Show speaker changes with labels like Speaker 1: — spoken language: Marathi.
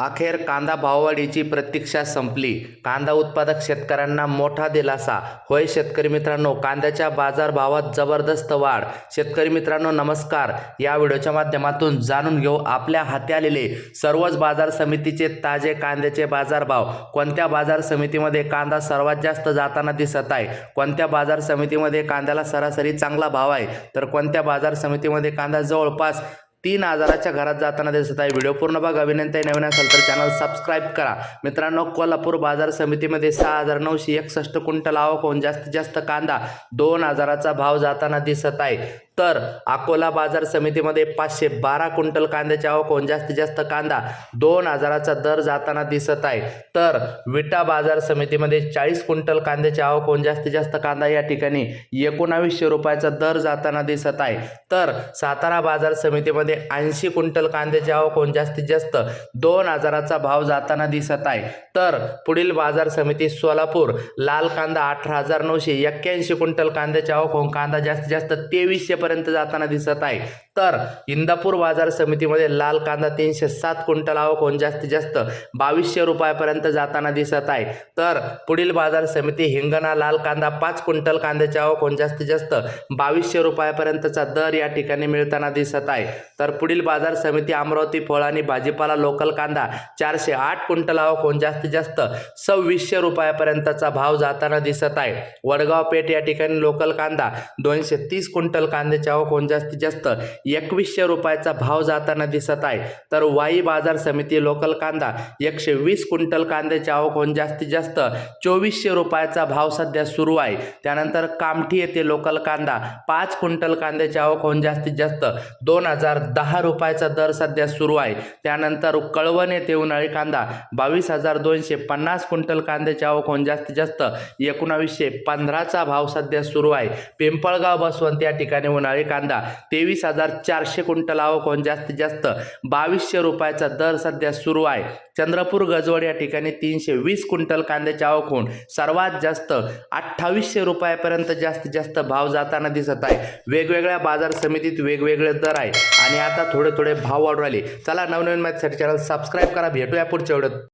Speaker 1: अखेर कांदा भाववाढीची प्रतीक्षा संपली. कांदा उत्पादक शेतकऱ्यांना मोठा दिलासा. होय शेतकरी मित्रांनो कांद्याच्या बाजारभावात जबरदस्त वाढ. शेतकरी मित्रांनो नमस्कार. या व्हिडिओच्या माध्यमातून जाणून घेऊ आपल्या हाती आलेले सर्वच बाजार समितीचे ताजे कांद्याचे बाजारभाव. कोणत्या बाजार समितीमध्ये कांदा सर्वात जास्त जाताना दिसत आहे? कोणत्या बाजार समितीमध्ये कांद्याला सरासरी चांगला भाव आहे? तर कोणत्या बाजार समितीमध्ये कांदा जवळपास तीन हजाराच्या घरात जाताना दिसत आहे. व्हिडिओ पूर्ण बघा. विनंती आहे नवीन असेल तर चॅनल सबस्क्राईब करा. मित्रांनो कोल्हापूर बाजार समितीमध्ये सहा हजार नऊशे एकसष्ट क्विंटल आवक होऊन जास्तीत जास्त कांदा दोन हजाराचा भाव जाताना दिसत आहे. तर अकोला बाजार समितीमध्ये पाचशे बारा क्विंटल कांद्याची आवक होऊन जास्तीत जास्त कांदा दोन हजाराचा दर जाताना दिसत आहे. तर विटा बाजार समितीमध्ये चाळीस क्विंटल कांद्याची आवक होऊन जास्तीत जास्त कांदा या ठिकाणी एकोणावीसशे रुपयाचा दर जाताना दिसत आहे. तर सातारा बाजार समितीमध्ये ऐंशी क्विंटल कांद्याची आवक होऊन जास्तीत जास्त दोन हजाराचा भाव जाताना दिसत आहे. तर पुढील बाजार समिती सोलापूर लाल कांदा अठरा हजार नऊशे एक्क्याऐंशी क्विंटल कांद्याची आवक होऊन कांदा जास्तीत जास्त तेवीसशे पर्यंत जाताना दिसत आहे. तर इंदापूर बाजार समितीमध्ये लाल कांदा तीनशे सात क्विंटल आवक होऊन जास्तीत जास्त बावीसशे रुपयापर्यंत जाताना दिसत आहे. तर पुढील बाजार समिती हिंगणा लाल कांदा पाच क्विंटल कांद्याची आवक होऊन जास्तीत जास्त बावीसशे रुपयापर्यंतचा दर या ठिकाणी मिळताना दिसत आहे. तर पुढील बाजार समिती अमरावती फळ आणि भाजीपाला लोकल कांदा चारशे आठ क्विंटल आवक होऊन जास्तीत जास्त सव्वीसशे रुपयापर्यंतचा भाव जाताना दिसत आहे. वडगाव पेठ या ठिकाणी लोकल कांदा दोनशे तीस क्विंटल कांद्याच्या आवक होऊन जास्तीत जास्त एकवीसशे रुपयाचा भाव जाताना दिसत आहे. तर वाई बाजार समिती लोकल कांदा एकशे वीस क्विंटल कांद्याच्या आवक होऊन जास्तीत जास्त चोवीसशे रुपयाचा भाव सध्या सुरू आहे. त्यानंतर कामठी येथे लोकल कांदा पाच क्विंटल कांद्याच्या आवक होऊन जास्तीत जास्त दोन हजार दहा रुपयाचा दर सध्या सुरू आहे. त्यानंतर कळवण येथे उन्हाळी कांदा बावीस हजार दोनशे पन्नास क्विंटल कांद्याची आवक होऊन जास्तीत जास्त एकोणावीसशे पंधराचा भाव सध्या सुरू आहे. पिंपळगाव बसवंत या ठिकाणी उन्हाळी कांदा तेवीस हजार चारशे क्विंटल आवक होऊन जास्तीत जास्त बावीसशे रुपयाचा दर सध्या सुरू आहे. चंद्रपूर गजवड या ठिकाणी तीनशे वीस क्विंटल कांद्याची आवक होऊन सर्वात जास्त अठ्ठावीसशे रुपयापर्यंत जास्तीत जास्त भाव जाताना दिसत आहे. वेगवेगळ्या बाजार समितीत वेगवेगळे दर आहे आणि आता थोडे थोडे भाव वाढू राहिले. चला नवनवीन मॅथसाठी चॅनल सबस्क्राईब करा. भेटूया पुढच्या व्हिडिओत